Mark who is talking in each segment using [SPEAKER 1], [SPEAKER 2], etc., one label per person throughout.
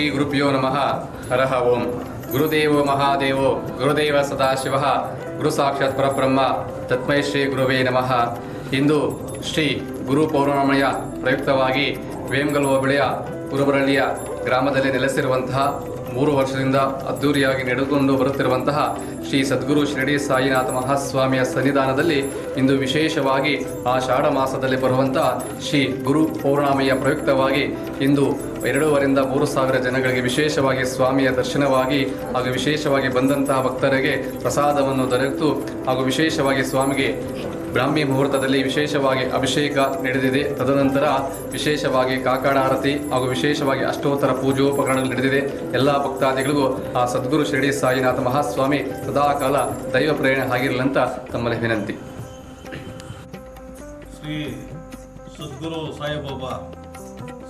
[SPEAKER 1] ಗುರುಭ್ಯೋ ನಮಃ. ಹರಹ ಓಂ. ಗುರುದೇವೋ ಮಹಾದೇವೋ. ಗುರುದೇವ ಸದಾಶಿವ. ಗುರು ಸಾಕ್ಷಾತ್ ಪರಬ್ರಹ್ಮ. ತತ್ಮೈ ಶ್ರೀ ಗುರುವೇ ನಮಃ. ಇಂದು ಶ್ರೀ ಗುರು ಪೌರ್ಣಮಯ ಪ್ರಯುಕ್ತವಾಗಿ ವೇಮಗಲ್ ಹೋಬಳಿಯ ಕುರುಬರಳ್ಳಿಯ ಗ್ರಾಮದಲ್ಲಿ ನೆಲೆಸಿರುವಂತಹ ಮೂರು ವರ್ಷದಿಂದ ಅದ್ದೂರಿಯಾಗಿ ನಡೆದುಕೊಂಡು ಬರುತ್ತಿರುವಂತಹ ಶ್ರೀ ಸದ್ಗುರು ಶಿರಡಿ ಸಾಯಿನಾಥ ಮಹಾಸ್ವಾಮಿಯ ಸನ್ನಿಧಾನದಲ್ಲಿ ಇಂದು ವಿಶೇಷವಾಗಿ ಆಷಾಢ ಮಾಸದಲ್ಲಿ ಬರುವಂತಹ ಶ್ರೀ ಗುರು ಪೌರ್ಣಾಮಿಯ ಪ್ರಯುಕ್ತವಾಗಿ ಇಂದು ಎರಡೂವರಿಂದ ಮೂರು ಸಾವಿರ ಜನಗಳಿಗೆ ವಿಶೇಷವಾಗಿ ಸ್ವಾಮಿಯ ದರ್ಶನವಾಗಿ ಹಾಗೂ ವಿಶೇಷವಾಗಿ ಬಂದಂತಹ ಭಕ್ತರಿಗೆ ಪ್ರಸಾದವನ್ನು ದೊರೆತು ಹಾಗೂ ವಿಶೇಷವಾಗಿ ಸ್ವಾಮಿಗೆ ಬ್ರಾಹ್ಮಿ ಮುಹೂರ್ತದಲ್ಲಿ ವಿಶೇಷವಾಗಿ ಅಭಿಷೇಕ ನಡೆದಿದೆ. ತದನಂತರ ವಿಶೇಷವಾಗಿ ಕಾಕಡ ಆರತಿ ಹಾಗೂ ವಿಶೇಷವಾಗಿ ಅಷ್ಟೋತ್ತರ ಪೂಜೋಪಕರಣಗಳು ನಡೆದಿದೆ. ಎಲ್ಲ ಭಕ್ತಾದಿಗಳಿಗೂ ಆ ಸದ್ಗುರು ಶಿರಡಿ ಸಾಯಿನಾಥ ಮಹಾಸ್ವಾಮಿ ಸದಾಕಾಲ ದೈವ ಪ್ರೇರಣೆ ಆಗಿರಲಂತ ತಮ್ಮಲ್ಲಿ ವಿನಂತಿ.
[SPEAKER 2] ಶ್ರೀ ಸದ್ಗುರು ಸಾಯಿಬಾಬಾ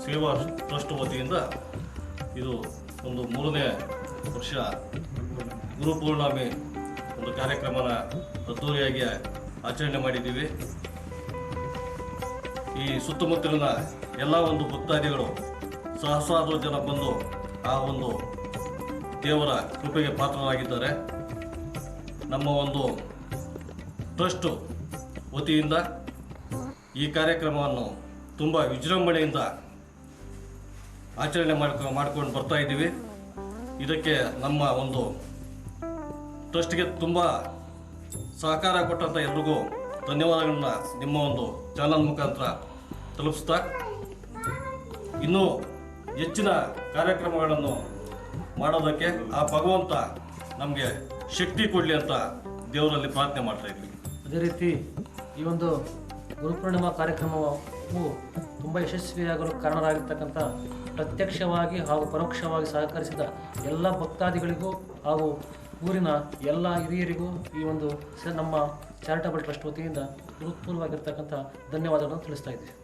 [SPEAKER 2] ಸೇವಾ ಟ್ರಸ್ಟ್ ವತಿಯಿಂದ ಇದು ಒಂದು ಮೂರನೇ ವರ್ಷ ಗುರುಪೂರ್ಣಮಿ ಒಂದು ಕಾರ್ಯಕ್ರಮನ ಅದ್ದೂರಿಯಾಗಿ ಆಚರಣೆ ಮಾಡಿದ್ದೀವಿ. ಈ ಸುತ್ತಮುತ್ತಲಿನ ಎಲ್ಲ ಒಂದು ಭಕ್ತಾದಿಗಳು ಸಹಸ್ರಾರು ಜನ ಬಂದು ಆ ಒಂದು ದೇವರ ಕೃಪೆಗೆ ಪಾತ್ರರಾಗಿದ್ದಾರೆ. ನಮ್ಮ ಒಂದು ಟ್ರಸ್ಟು ವತಿಯಿಂದ ಈ ಕಾರ್ಯಕ್ರಮವನ್ನು ತುಂಬ ವಿಜೃಂಭಣೆಯಿಂದ ಆಚರಣೆ ಮಾಡ್ಕೊ, ಮಾಡ್ಕೊಂಡು ಬರ್ತಾ ಇದ್ದೀವಿ. ಇದಕ್ಕೆ ನಮ್ಮ ಒಂದು ಟ್ರಸ್ಟ್ಗೆ ತುಂಬ ಸಹಕಾರ ಕೊಟ್ಟಂಥ ಎಲ್ರಿಗೂ ಧನ್ಯವಾದಗಳನ್ನ ನಿಮ್ಮ ಒಂದು ಚಾನಲ್ ಮುಖಾಂತರ ತಲುಪಿಸ್ತಾ ಇನ್ನೂ ಹೆಚ್ಚಿನ ಕಾರ್ಯಕ್ರಮಗಳನ್ನು ಮಾಡೋದಕ್ಕೆ ಆ ಭಗವಂತ ನಮಗೆ ಶಕ್ತಿ ಕೊಡಲಿ ಅಂತ ದೇವರಲ್ಲಿ ಪ್ರಾರ್ಥನೆ ಮಾಡ್ತಾ ಇದ್ವಿ.
[SPEAKER 3] ಅದೇ ರೀತಿ ಈ ಒಂದು ಗುರುಪೂರ್ಣಿಮಾ ಕಾರ್ಯಕ್ರಮವು ತುಂಬ ಯಶಸ್ವಿಯಾಗಲು ಕಾರಣರಾಗಿರ್ತಕ್ಕಂಥ ಪ್ರತ್ಯಕ್ಷವಾಗಿ ಹಾಗೂ ಪರೋಕ್ಷವಾಗಿ ಸಹಕರಿಸಿದ ಎಲ್ಲ ಭಕ್ತಾದಿಗಳಿಗೂ ಹಾಗೂ ಊರಿನ ಎಲ್ಲ ಹಿರಿಯರಿಗೂ ಈ ಒಂದು ನಮ್ಮ ಚಾರಿಟಬಲ್ ಟ್ರಸ್ಟ್ ವತಿಯಿಂದ ಹೃತ್ಪೂರ್ವವಾಗಿರ್ತಕ್ಕಂಥ ಧನ್ಯವಾದಗಳನ್ನು ತಿಳಿಸ್ತಾ ಇದ್ದೀವಿ